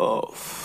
of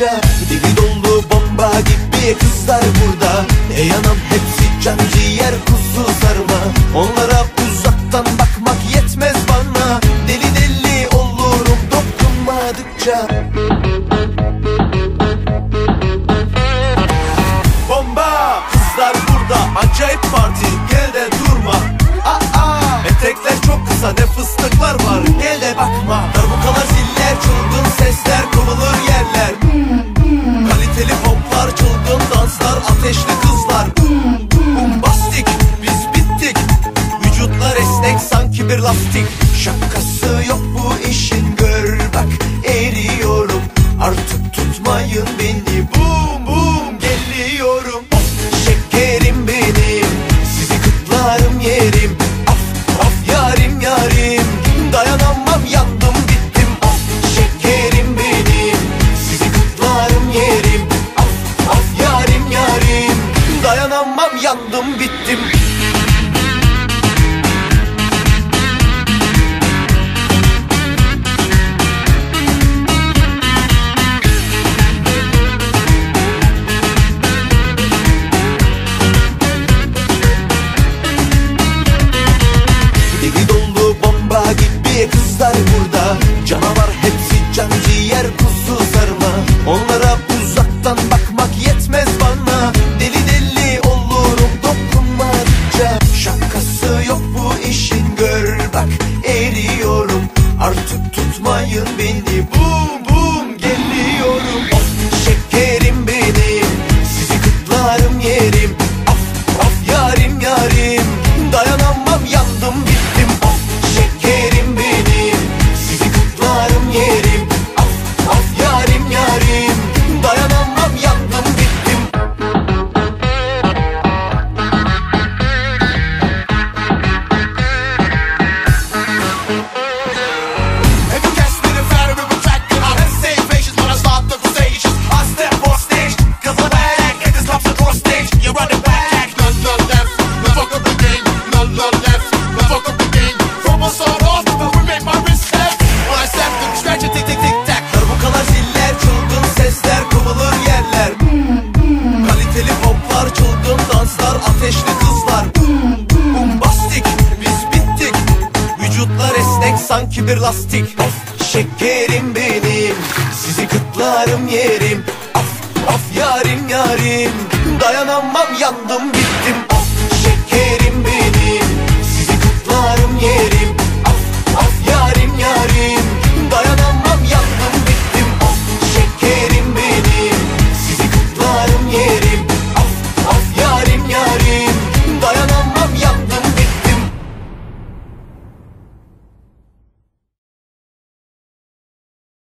parça Dili doldu bomba gibi kızlar burada. Ey anam hepsi can ciğer kuzu sarma. Onlara uzaktan bakmak yetmez bana. Deli deli olurum dokunmadıkça. Bomba! Kızlar burada acayip parti. Gel de durma. Aa, aa. Etekler çok kısa ne fıstıklar var. Gel de bakma. Darbukalar ziller çılgın sesler kovulur yerler danslar ateşli kızlar. sanki bir lastik. Of şekerim benim. Sizi kıtlarım yerim. Of of yarim yarim. Dayanamam yandım